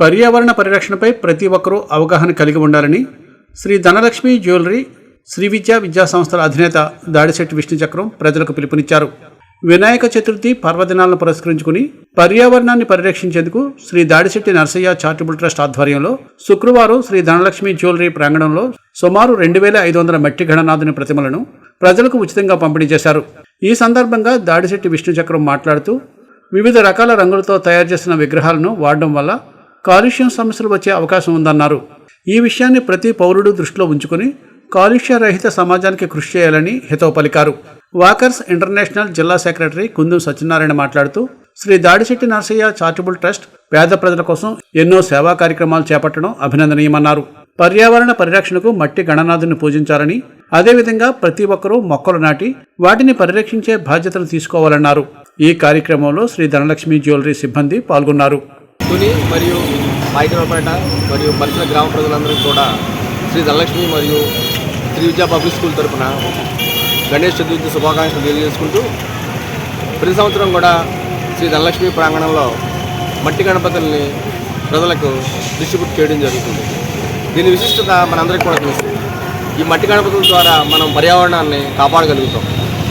పర్యావరణ పరిరక్షణపై ప్రతి ఒక్కరూ అవగాహన కలిగి ఉండాలని శ్రీ ధనలక్ష్మి జ్యువెలరీ శ్రీ విద్యా విద్యా సంస్థల అధినేత దాడిశెట్టి విష్ణు చక్రం ప్రజలకు పిలుపునిచ్చారు. వినాయక చతుర్థి పర్వదినాలను పురస్కరించుకుని పర్యావరణాన్ని పరిరక్షించేందుకు శ్రీ దాడిశెట్టి నరసయ్య చారిటబుల్ ట్రస్ట్ ఆధ్వర్యంలో శుక్రవారం శ్రీ ధనలక్ష్మి జ్యువెలరీ ప్రాంగణంలో సుమారు రెండు వేల ఐదు వందల మట్టి గణనాథుని ప్రతిమలను ప్రజలకు ఉచితంగా పంపిణీ చేశారు. ఈ సందర్భంగా దాడిశెట్టి విష్ణుచక్రం మాట్లాడుతూ వివిధ రకాల రంగులతో తయారు చేసిన విగ్రహాలను వాడడం వల్ల కాలుష్యం సమస్యలు వచ్చే అవకాశం ఉందన్నారు. ఈ విషయాన్ని ప్రతి పౌరుడు దృష్టిలో ఉంచుకుని కాలుష్య రహిత సమాజానికి కృషి చేయాలని హితవు పలికారు. వాకర్స్ ఇంటర్నేషనల్ జిల్లా సెక్రటరీ కుందం సత్యనారాయణ మాట్లాడుతూ శ్రీ దాడిశెట్టి నరసయ్య చారిటబుల్ ట్రస్ట్ పేద ప్రజల కోసం ఎన్నో సేవా కార్యక్రమాలు చేపట్టడం అభినందనీయమన్నారు. పర్యావరణ పరిరక్షణకు మట్టి గణనాథుని పూజించాలని అదేవిధంగా ప్రతి ఒక్కరూ మొక్కలు నాటి వాటిని పరిరక్షించే బాధ్యతలు తీసుకోవాలన్నారు. ఈ కార్యక్రమంలో శ్రీ ధనలక్ష్మి జ్యువెలరీ సిబ్బంది పాల్గొన్నారు. తుని మరియు మైకనపేట మరియు పరిసర గ్రామ ప్రజలందరికీ కూడా శ్రీ ధనలక్ష్మి మరియు శ్రీ విద్యా పబ్లిక్ స్కూల్ తరఫున గణేష్ చతుర్థి శుభాకాంక్షలు తెలియజేసుకుంటూ ప్రతి సంవత్సరం కూడా శ్రీ ధనలక్ష్మి ప్రాంగణంలో మట్టి గణపతుల్ని ప్రజలకు డిస్ట్రిబ్యూట్ చేయడం జరుగుతుంది. దీని విశిష్టత మనందరికీ కూడా తెలుసు. ఈ మట్టి గణపతుల ద్వారా మనం పర్యావరణాన్ని కాపాడగలుగుతాం.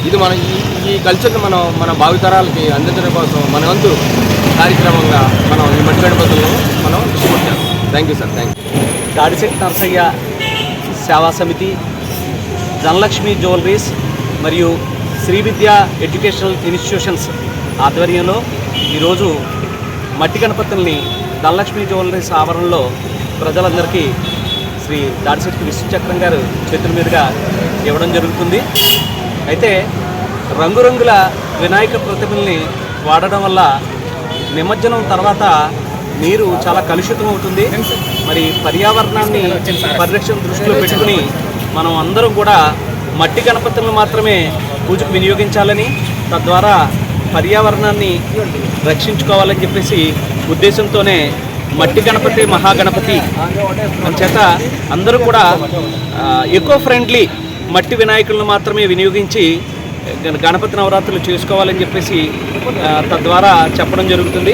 ఇది మన ఈ ఈ కల్చర్ని మనం మన భావితరాలకి అందించడం కోసం మన వంతు కార్యక్రమంగా మనం ఈ మట్టి గణపతులను మనం distribute thank you sir thank you Dadisetti Narasayya సేవా సమితి ధనలక్ష్మి జ్యువెలరీస్ మరియు శ్రీ విద్య ఎడ్యుకేషనల్ ఇన్స్టిట్యూషన్స్ ఆధ్వర్యంలో ఈరోజు మట్టి గణపతుల్ని ధనలక్ష్మి జ్యువెలరీస్ ఆవరణలో ప్రజలందరికీ శ్రీ దాడిశెట్టి విశ్వచక్రం గారు చేతుల మీదుగా ఇవ్వడం జరుగుతుంది. అయితే రంగురంగుల వినాయక ప్రతిమల్ని వాడడం వల్ల నిమజ్జనం తర్వాత నీరు చాలా కలుషితం అవుతుంది. మరి పర్యావరణాన్ని పరిరక్షణ దృష్టిలో పెట్టుకుని మనం అందరం కూడా మట్టి గణపతులను మాత్రమే పూజకు వినియోగించాలని తద్వారా పర్యావరణాన్ని రక్షించుకోవాలని చెప్పేసి ఉద్దేశంతోనే మట్టి గణపతి మహాగణపతి చేత అందరూ కూడా ఎకో ఫ్రెండ్లీ మట్టి వినాయకులను మాత్రమే వినియోగించి గణపతి నవరాత్రులు చేసుకోవాలని చెప్పేసి తద్వారా చెప్పడం జరుగుతుంది.